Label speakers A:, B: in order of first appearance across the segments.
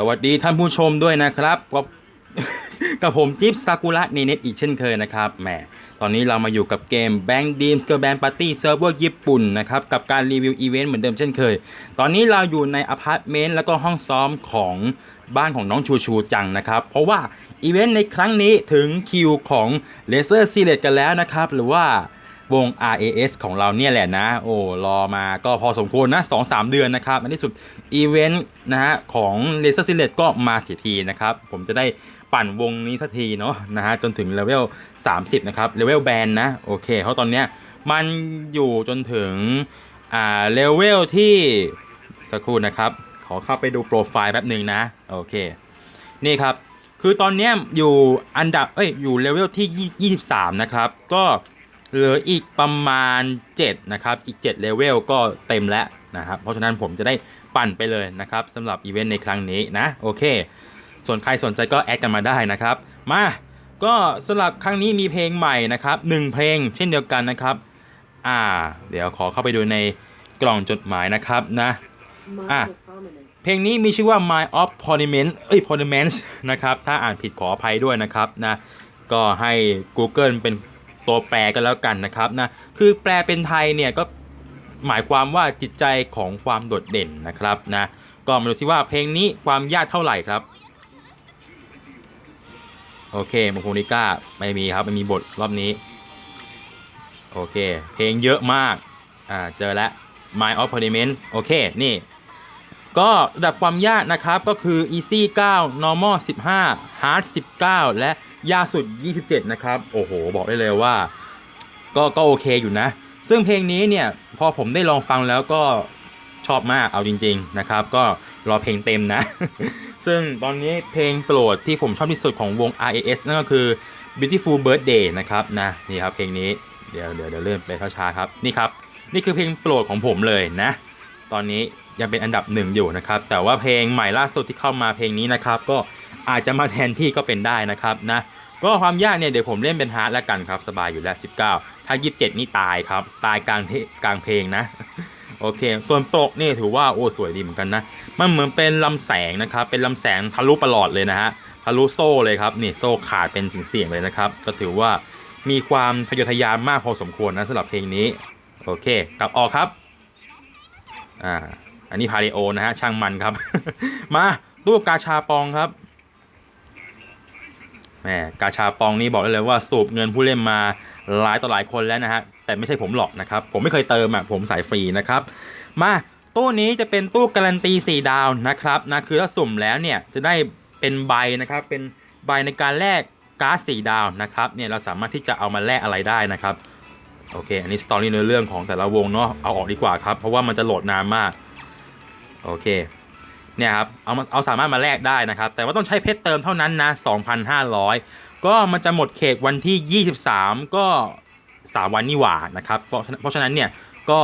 A: สวัสดีท่านผู้ชมด้วยนะครับกับกับผมจิ๊บซากุระเนเน็ตอีกเช่นเคยนะครับแหมตอนนี้เรามาอยู่กับเกม Bank Dreams Girl Band Party Server ญี่ปุ่นนะครับ กับการรีวิวอีเวนต์เหมือนเดิมเช่นเคย ตอนนี้เราอยู่ในอพาร์ตเมนต์แล้วก็ห้องซ้อมของบ้านของน้องชูชูจังนะครับ เพราะว่าอีเวนต์ในครั้งนี้ถึงคิวของ l a s e r s e r i e s กันแล้วนะครับ หรือว่า วง RAS ของเราเนี่ยแหละนะ โอ้รอมาก็พอสมควรนะ2-3เดือนนะครับในที่สุดอีเวนต์นะฮะของ l a s e r s e r i e s ก็มาเสียทีนะครับ ผมจะได้ปั่นวงนี้สักทีเนาะนะฮะจนถึงเลเวล 30 นะครับเลเวลแบนนะ โอเค เพราะตอนเนี้ยมันอยู่จนถึงอ่าเลเวลที่สักครู่นะครับ ขอเข้าไปดูโปรไฟล์แป๊บหนึ่งนะ โอเค นี่ครับ คือตอนนี้อยู่อันดับ เอ้ย อยู่เลเวลที่ 23 นะครับ ก็ เหลืออีกประมาณ 7 นะครับ อีก 7 เลเวลก็เต็มแล้วนะครับ เพราะฉะนั้นผมจะได้ปั่นไปเลยนะครับสำหรับอีเวนต์ในครั้งนี้นะ โอเค ส่วนใครสนใจก็แอดกันมาได้นะครับ มาก็สำหรับครั้งนี้มีเพลงใหม่นะครับหนึ่งเพลงเช่นเดียวกันนะครับ อ่า เดี๋ยวขอเข้าไปดูในกล่องจดหมายนะครับนะ
B: อะ
A: เพลงนี้มีชื่อว่า My of Parliament เอ้ย Parliament นะครับ ถ้าอ่านผิดขออภัยด้วยนะครับนะก็ให้ Google เป็น ตัวแปลกันแล้วกันนะครับนะคือแปลเป็นไทยเนี่ยก็หมายความว่าจิตใจของความโดดเด่นนะครับนะก็มาดูที่ว่าเพลงนี้ความยากเท่าไหร่ครับ โอเคมงคลนิก้าไม่มีครับไม่มีบทรอบนี้ โอเค เพลงเยอะมากอ่าเจอแล้ว My of Parliament โอเค นี่ ก็ระดับความยากนะครับก็คือ easy 9 normal 15 hard 19 และ ยาสุด 27 นะครับ โอ้โห บอกได้เลยว่า ก็ก็โอเคอยู่นะ ซึ่งเพลงนี้เนี่ย พอผมได้ลองฟังแล้วก็ชอบมากเอาจริง ๆนะครับ ก็รอเพลงเต็มนะ ซึ่งตอนนี้เพลงโปรดที่ผมชอบที่สุดของวง RAS นั่นก็คือ Beautiful Birthday นะครับนะนี่ครับเพลงนี้เดี๋ยวเดี๋ยวเดี๋ยวเริ่มไปช้าๆครับนี่ครับนี่คือเพลงโปรดของผมเลยนะ ตอนนี้ยังเป็นอันดับหนึ่งอยู่นะครับ แต่ว่าเพลงใหม่ล่าสุดที่เข้ามาเพลงนี้นะครับ ก็อาจจะมาแทนที่ก็เป็นได้นะครับนะ ก็ความยากเนี่ยเดี๋ยวผมเล่นเป็นฮาร์ดแล้วกันครับสบายอยู่แล้ว 19 ถ้า 27 นี่ตายครับ ตายกลางเพกลางเพลงนะ โอเค ส่วนโปกนี่ถือว่าโอ้สวยดีเหมือนกันนะ มันเหมือนเป็นลำแสงนะครับ เป็นลำแสงทะลุประหลอดเลยนะฮะทะลุโซ่เลยครับนี่โซ่ขาดเป็นเสียงเลยนะครับ ก็ถือว่ามีความทะยอทะยานมากพอสมควรนะสำหรับเพลงนี้ โอเคกลับออกครับอ่าอันนี้พาริโอนะฮะช่างมันครับ มาตู้กาชาปองครับ แหมกาชาปองนี่บอกได้เลยว่าสูบเงินผู้เล่นมาหลายต่อหลายคนแล้วนะฮะแต่ไม่ใช่ผมหรอกนะครับ ผมไม่เคยเติมอะผมสายฟรีนะครับ มาตู้นี้จะเป็นตู้การันตี 4 ดาวนะครับนะคือถ้าสุ่มแล้วเนี่ยจะได้เป็นใบนะครับ เป็นใบในการแลกการ์ด4ดาวนะครับเนี่ยเราสามารถที่จะเอามาแลกอะไรได้นะครับโอเค อันนี้สตอรี่เนื้อเรื่องของแต่ละวงเนาะเอาออกดีกว่าครับ เพราะว่ามันจะโหลดนานมาก โอเค เนี่ยครับเอาเอาสามารถมาแลกได้นะครับ แต่ว่าต้องใช้เพชรเติมเท่านั้นนะ2,500 ก็มันจะหมดเขตวันที่ 23 ก็ 3 วันนี่หว่านะครับเพราะเพราะฉะนั้นเนี่ยก็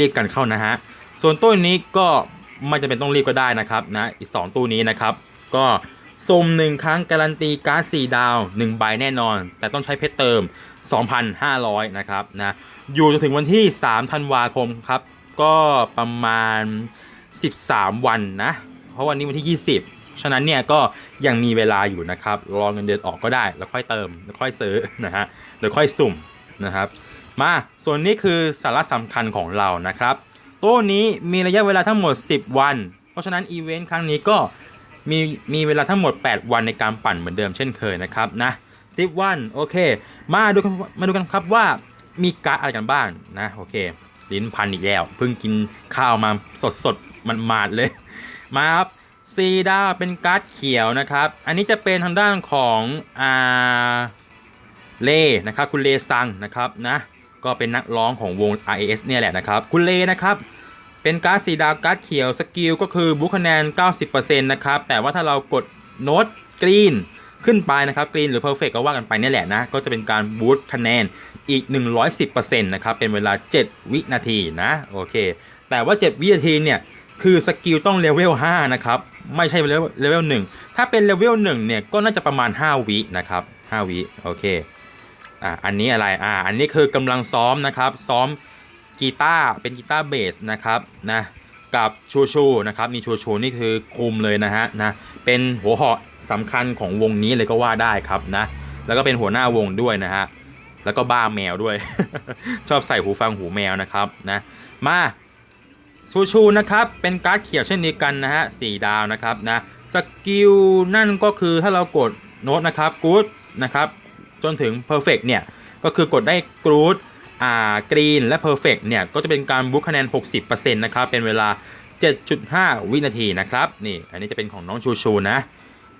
A: รีบๆกันเข้านะฮะส่วนตู้นี้ก็ไม่จำเป็นต้องรีบก็ได้นะครับนะอีก 2 ตู้นี้นะครับ ก็สุ่มหนึ่งครั้งการันตีการ์ด4ดาว 1 ใบแน่นอน แต่ต้องใช้เพชรเติม 2,500 นะครับนะอยู่จนถึงวันที่3ธันวาคมครับ ก็ประมาณ 13 วันนะ ราะวันนี้วันที่ 20 ฉะนั้นเนี่ยก็ยังมีเวลาอยู่นะครับ รอเงินเดือนออกก็ได้ แล้วค่อยเติม แล้วค่อยซื้อนะฮะเดี๋ยวค่อยสุ่มนะครับ มาส่วนนี้คือสาระสำคัญของเรานะครับตู้นี้มีระยะเวลาทั้งหมด 10 วัน เพราะฉะนั้นอีเวนต์ครั้งนี้ก็มีมีเวลาทั้งหมด 8 วันในการปั่นเหมือนเดิมเช่นเคยนะครับนะ10 วันโอเค มาดูมาดูกันครับว่ามีการ์ดอะไรกันบ้างนะโอเค ลิ้นพันอีกแล้วเพิ่งกินข้าวมาสดสดมันมาดเลย มาครับซีดาเป็นการ์ดเขียวนะครับ อันนี้จะเป็นทางด้านของอ่าเลนะครับคุณเลซังนะครับนะก็เป็นนักร้องของวง RAS เนี่ยแหละนะครับ คุณเลนะครับ เป็นการ์ดสีดาวการ์ดเขียวสกิลก็คือบุคคะแนน 90%นะครับ แต่ว่าถ้าเรากดโน้ตกรีนขึ้นไปนะครับกรีนหรือเพอร์เฟกก็ว่ากันไปเนี่ยแหละนะ ก็จะเป็นการบูตคะแนนอีก 110%นะครับ เป็นเวลา 7 วินาทีนะ โอเค แต่ว่า 7 วินาทีเนี่ย คือสกิลต้องเลเวล5นะครับ ไม่ใช่เลเวลเลเวล1ถ้าเป็นเลเวล1เนี่ยก็น่าจะประมาณ 5 วินะครับ 5 วิโอเคอะอันนี้อะไรอ่าอันนี้คือกำลังซ้อมนะครับ ซ้อมกีตาร์เป็นกีตาร์เบสนะครับนะกับชูชูนะครับมีชูชูนี่คือคุมเลยนะฮะนะเเป็นหัวหอกสำคัญของวงนี้เลยก็ว่าได้ครับนะแล้วก็เป็นหัวหน้าวงด้วยนะฮะแล้วก็บ้าแมวด้วย ชอบใส่หูฟังหูแมวนะครับนะมา ชูชูนะครับเป็นการ์ดเขียวเช่นเดียวกันนะฮะสี่ดาวนะครับนะสกิลนั่นก็คือถ้าเรากดโน้ตนะครับกู๊ดนะครับจนถึง perfect เนี่ยก็คือกดได้กู๊ดอ่ากรีนและ perfect เนี่ยก็จะเป็นการบุ๊คะแนน 60%นะครับเป็นเวลา 7.5 วินาทีนะครับนี่อันนี้จะเป็นของน้องชูชูนะ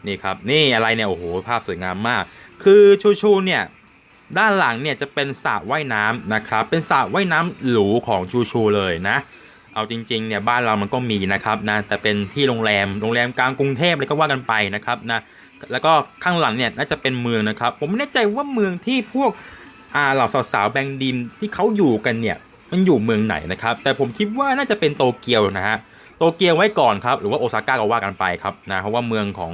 A: นี่ครับนี่อะไรเนี่ยโอ้โหภาพสวยงามมาก คือชูชูเนี่ยด้านหลังเนี่ยจะเป็นสระว่ายน้ำนะครับเป็นสระว่ายน้ำหรูของชูชูเลยนะ เอาจริงๆเนี่ยบ้านเรามันก็มีนะครับนะแต่เป็นที่โรงแรมโรงแรมกลางกรุงเทพเลยก็ว่ากันไปนะครับนะแล้วก็ข้างหลังเนี่ยน่าจะเป็นเมืองนะครับ ผมไม่แน่ใจว่าเมืองที่พวกอ่าเหล่าสาวๆแบงดินที่เขาอยู่กันเนี่ยมันอยู่เมืองไหนนะครับ แต่ผมคิดว่าน่าจะเป็นโตเกียวนะฮะโตเกียวไว้ก่อนครับหรือว่าโอซาก้าก็ว่ากันไปครับนะเพราะว่าเมืองของ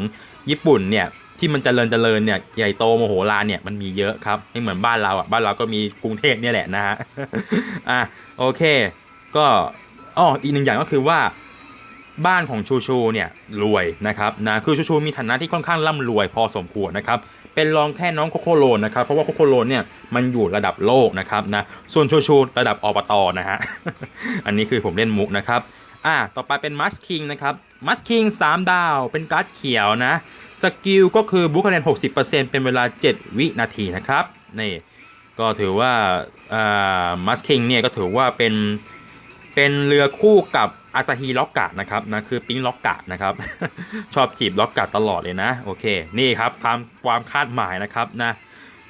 A: ญี่ปุ่นเนี่ยที่มันเจริญเจริญเนี่ยใหญ่โตโมโหลานเนี่ยมันมีเยอะครับไม่เหมือนบ้านเราอะบ้านเราก็มีกรุงเทพเนี่ยแหละนะฮะอะโอเค ก็ อ้ออีกหนึ่งอย่างก็คือว่าบ้านของชูชูเนี่ยรวยนะครับนะคือชูชูมีฐานะที่ค่อนข้างร่ำรวยพอสมควรนะครับเป็นรองแค่น้องโคโคโรนนะครับเพราะว่าโคโคโรนเนี่ยมันอยู่ระดับโลกนะครับนะส่วนชูชูระดับอบตนะฮะอันนี้คือผมเล่นมุกนะครับอะต่อไปเป็นมัสคิงนะครับมัสคิง3ดาวเป็นการ์ดเขียวนะสกิลก็คือบุคคะแนน60%เป็นเวลา 7 วินาทีนะครับนี่ก็ถือว่าอ่ามัสคิงเนี่ยก็ถือว่าเป็น เป็นเรือคู่กับอาตาฮีล็อกกะนะครับนะคือปิงล็อกกะนะครับ ชอบจีบล็อกกะตลอดเลยนะ โอเค นี่ครับความความคาดหมายนะครับนะ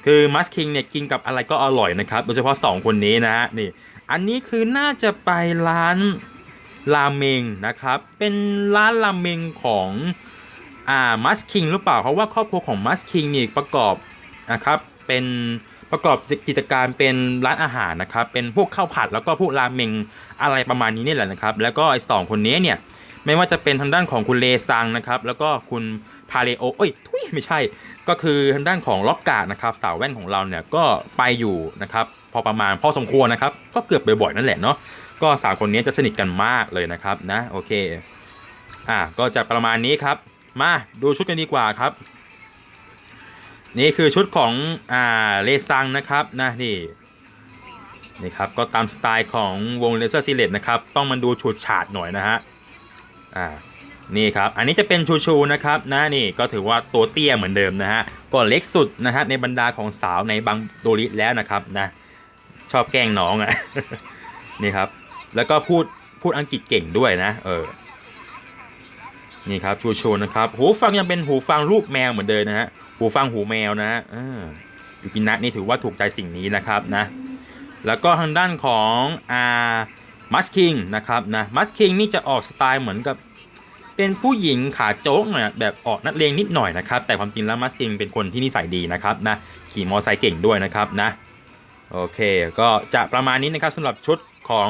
A: คือมัสคิงเนี่ยกินกับอะไรก็อร่อยนะครับโดยเฉพาะ 2 คนนี้นะฮะนี่อันนี้คือน่าจะไปร้านราเมงนะครับ เป็นร้านราเมงของอ่ามัสคิงหรือเปล่าเพราะว่าครอบครัวของมัสคิงนี่ประกอบนะครับเป็นประกอบกิจการเป็นร้านอาหารนะครับเป็นพวกข้าวผัดแล้วก็พวกราเมง อะไรประมาณนี้นี่แหละนะครับ แล้วก็ไอ้สองคนนี้เนี่ยไม่ว่าจะเป็นทางด้านของคุณเลซังนะครับ แล้วก็คุณพาเลโอเอ้ยทุยไม่ใช่ ก็คือทางด้านของล็อกกาดนะครับสาวแว่นของเราเนี่ยก็ไปอยู่นะครับพอประมาณพอสมควรนะครับ ก็เกือบบ่อยๆนั่นแหละเนาะก็สาวคนนี้จะสนิทกันมากเลยนะครับนะโอเคอะก็จะประมาณนี้ครับ มาดูชุดกันดีกว่าครับ นี่คือชุดของอ่าเลซังนะครับนะนี่ นี่ครับก็ตามสไตล์ของวงเลเซอร์ซิเลตนะครับต้องมันดูฉูดฉาดหน่อยนะฮะอ่านี่ครับอันนี้จะเป็นชูชูนะครับนะนี่ก็ถือว่าตัวเตี้ยเหมือนเดิมนะฮะก็เล็กสุดนะฮะในบรรดาของสาวในบางโดริแล้วนะครับนะชอบแกล้งน้องอะ่ะนี่ครับแล้วก็พูดพูดอังกฤษเก่งด้วยนะเออนี่ครับชูชูนะครับหูฟังยังเป็นหูฟังรูปแมวเหมือนเดิมนะฮะหูฟังหูแมวนะฮะอ่ายูกินะนี่ถือว่าถูกใจสิ่งนี้นะครับนะ แล้วก็ทางด้านของอ่ามัสคิงนะครับนะมัสคิงนี่จะออกสไตล์เหมือนกับ เป็นผู้หญิงขาโจ๊กหน่อยแบบออกนักเลงนิดหน่อยนะครับ แต่ความจริงแล้วมัสคิงเป็นคนที่นิสัยดีนะครับนะขี่มอไซค์เก่งด้วยนะครับนะโอเค ก็จะประมาณนี้นะครับสำหรับชุดของ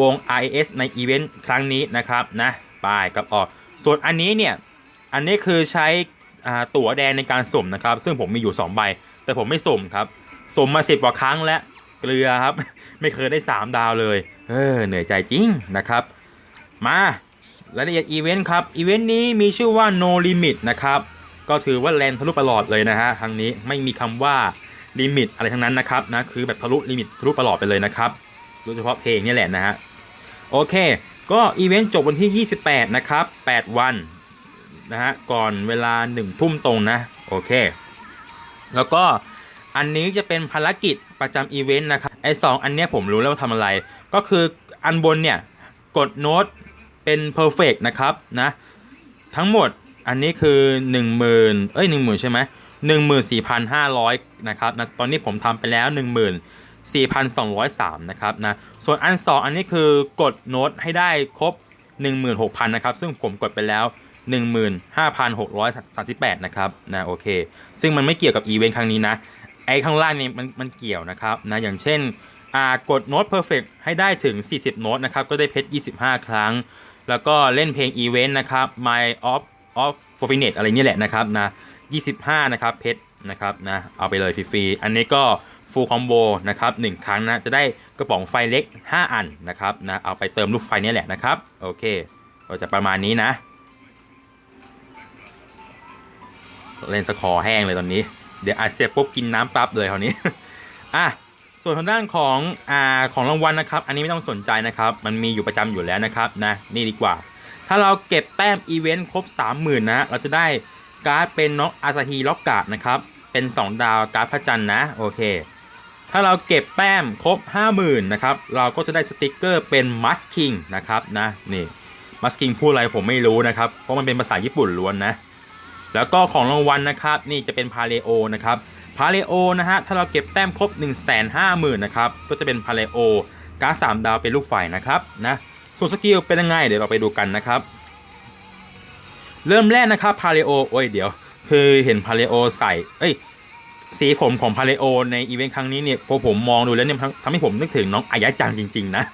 A: วง IS ในอีเวนต์ครั้งนี้นะครับนะไปกับออกส่วนอันนี้เนี่ย อันนี้คือใช้ตั๋วแดงในการสุ่มนะครับ ซึ่งผมมีอยู่ 2 ใบ แต่ผมไม่สุ่มครับ สุ่มมาสิบกว่าครั้งแล้ว เกลือครับ ไม่เคยได้ 3 ดาวเลย เออ เหนื่อยใจจริงนะครับ มารายละเอียดอีเวนต์ครับ อีเวนต์นี้มีชื่อว่า no limit นะครับ ก็ถือว่าแลนทะลุประหลอดเลยนะฮะทางนี้ไม่มีคำว่าลิมิตอะไรทั้งนั้นนะครับนะคือแบบทะลุลิมิตทะลุประหลอดไปเลยนะครับโดยเฉพาะเพลงนี่แหละนะฮะโอเค ก็อีเวนต์จบวันที่ 28 นะครับ 8 วันนะฮะก่อนเวลา1ทุ่มตรงนะโอเค แล้วก็ อันนี้จะเป็นภารกิจประจำอีเวนต์นะครับไอ้สองอันเนี้ยผมรู้แล้วว่าทำอะไร ก็คืออันบนเนี่ยกดโน้ตเป็น perfect นะครับนะทั้งหมดอันนี้คือ10,000เอ้ย10,000 ใช่ไหม14,500นะครับนะตอนนี้ผมทำไปแล้ว14,203นะครับนะส่วนอันสองอันนี้คือกดโน้ตให้ได้ครบ16,000นะครับซึ่งผมกดไปแล้ว15,638นะครับนะโอเค ซึ่งมันไม่เกี่ยวกับอีเวนต์ครั้งนี้นะ ไอ้ข้างล่างนี่มันมันเกี่ยวนะครับนะอย่างเช่นอ่ากดโน้ต perfect ให้ได้ถึง 40 โน้ตนะครับ ก็ได้เพชร 25 ครั้ง แล้วก็เล่นเพลงอีเวนต์นะครับ My of of f o r f i n e t อะไรนี่แหละนะครับนะ25 นะครับเพชรนะครับนะเอาไปเลยฟรีๆอันนี้ก็ full combo นะครับ1ครั้งนะจะได้กระป๋องไฟเล็ก 5 อันนะครับนะเอาไปเติมลูกไฟนี่แหละนะครับ โอเค ก็จะประมาณนี้นะ เล่นสกอแห้งเลยตอนนี้ เดี๋ยวอัดเสร็จปุ๊บกินน้ำปั๊บเลยคราวนี้ อะ ส่วนทางด้านของอ่าของรางวัลนะครับ อันนี้ไม่ต้องสนใจนะครับ มันมีอยู่ประจำอยู่แล้วนะครับนะ นี่ดีกว่า ถ้าเราเก็บแต้มอีเวนต์ครบ 30,000 นะ เราจะได้การ์ดเป็นน้องอาซาฮีล็อกกาดนะครับ เป็น 2 ดาวการ์ดพระจันทร์นะ โอเค ถ้าเราเก็บแต้มครบ 50,000 นะครับ เราก็จะได้สติกเกอร์เป็นมัสคิงนะครับนะ นี่ มัสคิงพูดอะไรผมไม่รู้นะครับ เพราะมันเป็นภาษาญี่ปุ่นล้วนนะ แล้วก็ของรางวัลนะครับนี่จะเป็นพาเลโอนะครับพาเลโอนะฮะถ้าเราเก็บแต้มครบ 1 5 0 0 0 0นะครับก็จะเป็นพาเลโอการ์ดสามดาวเป็นลูกไฟนะครับนะส่วนสกิลเป็นยังไงเดี๋ยวเราไปดูกันนะครับ เริ่มแรกนะครับพาเลโอโอ้ยเดี๋ยว คือเห็นพาเลโอใส่เอ้ยสีผมของพาเลโอในอีเวนต์ครั้งนี้เนี่ยพอผมมองดูแล้วเนี่ยทำให้ผมนึกถึงน้องอายะจังจริง ๆ นะ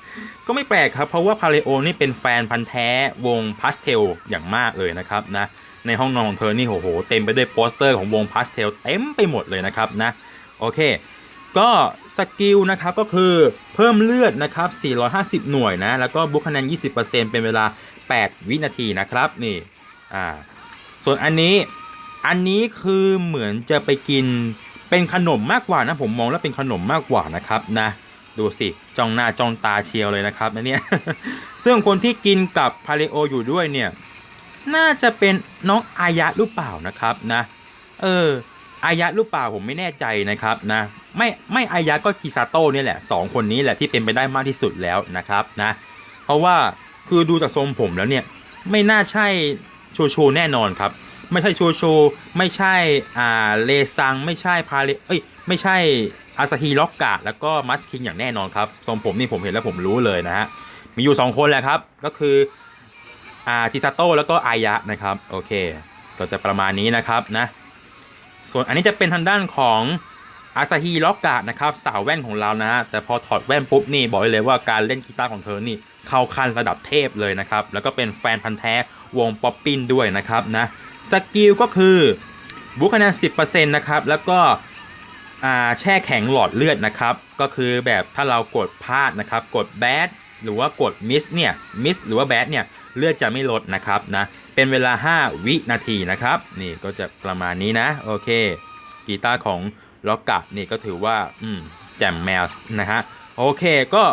A: ก็ไม่แปลกครับเพราะว่าพาเลโอนี่เป็นแฟนพันธ์แท้วงพาสเทลอย่างมากเลยนะครับนะ ในห้องนอนของเธอนี่โอ้โหเต็มไปด้วยโปสเตอร์ของวงพาสเทลเต็มไปหมดเลยนะครับนะโอเค ก็สกิลนะครับก็คือเพิ่มเลือดนะครับ 450 หน่วยนะแล้วก็บุคคะแนน 20%เป็นเวลา 8 วินาทีนะครับนี่อ่าส่วนอันนี้อันนี้คือเหมือนจะไปกินเป็นขนมมากกว่านะผมมองแล้วเป็นขนมมากกว่านะครับนะดูสิจ้องหน้าจ้องตาเชียวเลยนะครับนะเนี่ยซึ่งคนที่กินกับพาเลโออยู่ด้วยเนี่ย น่าจะเป็นน้องอายะหรือเปล่านะครับนะเอออายะหรือเปล่าผมไม่แน่ใจนะครับนะไม่ไม่อายะก็คิซาโต้เนี่ยแหละสองคนนี้แหละที่เป็นไปได้มากที่สุดแล้วนะครับนะเพราะว่าคือดูจากทรงผมแล้วเนี่ยไม่น่าใช่โชโชแน่นอนครับ ไม่ใช่โชโชไม่ใช่อ่าเลซังไม่ใช่พาเลเอ้ยไม่ใช่อาซาฮีล็อกกะแล้วก็มัสคิงอย่างแน่นอนครับทรงผมนี่ผมเห็นแล้วผมรู้เลยนะฮะมีอยู่สองคนแหละครับก็คือ อาชิซาโต้แล้วก็อายะนะครับโอเคก็จะประมาณนี้นะครับนะส่วนอันนี้จะเป็นทางด้านของอาซาฮีล็อกกะนะครับสาวแว่นของเรานะฮะแต่พอถอดแว่นปุ๊บนี่บอกได้เลยว่าการเล่นกีตาร์ของเธอนี่เข้าขั้นระดับเทพเลยนะครับแล้วก็เป็นแฟนพันธ์แท้วงป๊อปปินด้วยนะครับนะสกิลก็คือบุคคะแนน10%นะครับแล้วก็อาแช่แข็งหลอดเลือดนะครับก็คือแบบถ้าเรากดพลาดนะครับกดแบดหรือว่ากดมิสเนี่ยมิสหรือว่าแบดเนี่ย เลือดจะไม่ลดนะครับนะเป็นเวลา 5 วินาทีนะครับ นี่ก็จะประมาณนี้นะโอเคกีตาร์ของล็อกกะนี่ก็ถือว่าอืมแจ่มแมวนะฮะโอเคก็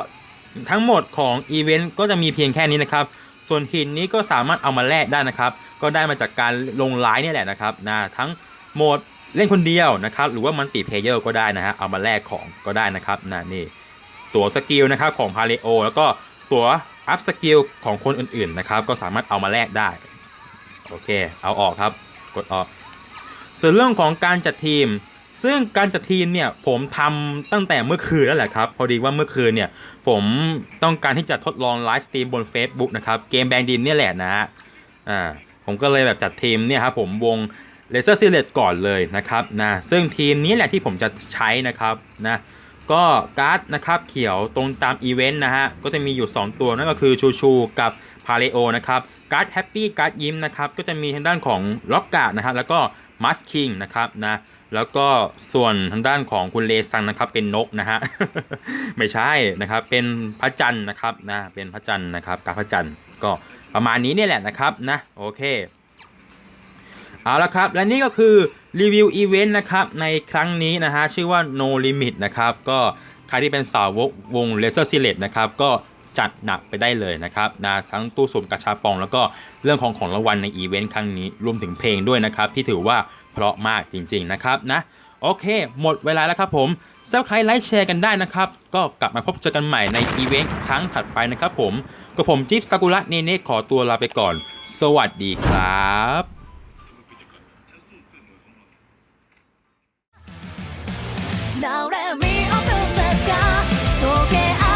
A: ทั้งหมดของอีเวนต์ก็จะมีเพียงแค่นี้นะครับ ส่วนหินนี้ก็สามารถเอามาแลกได้นะครับ ก็ได้มาจากการลงไลน์นี่แหละนะครับนะทั้งโหมดเล่นคนเดียวนะครับ หรือว่ามันติเพเยอร์ก็ได้นะฮะเอามาแลกของก็ได้นะครับนะนี่ตัวสกิลนะครับของพาเลโอแล้วก็ตัว อัพสกิลของคนอื่นๆนะครับ ก็สามารถเอามาแลกได้ โอเค เอาออกครับ กดออก ส่วนเรื่องของการจัดทีม ซึ่งการจัดทีมเนี่ยผมทำตั้งแต่เมื่อคืนแล้วแหละครับ พอดีว่าเมื่อคืนเนี่ยผมต้องการที่จะทดลองไลฟ์สตรีมบน Facebook นะครับ เกมแบงดินเนี่ยแหละนะฮะ อ่า ผมก็เลยแบบจัดทีมเนี่ยครับผมวง Laser s e l e c t ก่อนเลยนะครับนะ ซึ่งทีมนี้แหละที่ผมจะใช้นะครับนะ ก็การ์ดนะครับเขียวตรงตามอีเวนต์นะฮะก็จะมีอยู่ 2 ตัวนั่นก็คือชูชูกับพาเลโอนะครับการ์ดแฮปปี้การ์ดยิ้มนะครับก็จะมีทางด้านของล็อกกาดนะครับแล้วก็มัสคิงนะครับนะแล้วก็ส่วนทางด้านของคุณเลซังนะครับเป็นนกนะฮะไม่ใช่นะครับเป็นพระจันทร์นะครับนะเป็นพระจันทร์นะครับการพระจันทร์ก็ประมาณนี้เนี่ยแหละนะครับนะโอเค เอาละครับ และนี่ก็คือรีวิวอีเวนต์นะครับในครั้งนี้นะฮะชื่อว่า No Limit นะครับก็ใครที่เป็นสาวกวง Laser s e l e t นะครับก็จัดหนักไปได้เลยนะครับนะทั้งตู้สุ่มกระชาปอง แล้วก็เรื่องของของรางวัลในอีเวนต์ครั้งนี้รวมถึงเพลงด้วยนะครับ ที่ถือว่าเพราะมากจริง ๆ นะครับนะโอเค หมดเวลาแล้วครับผมเซับใครไลค์แชร์กันได้นะครับ ก็กลับมาพบเจอกันใหม่ในอีเวนต์ครั้งถัดไปนะครับผมกับผมจิ๊บซากุระเนเน่ขอตัวลาไปก่อน สวัสดีครับ
B: Now let me open the sky 溶け合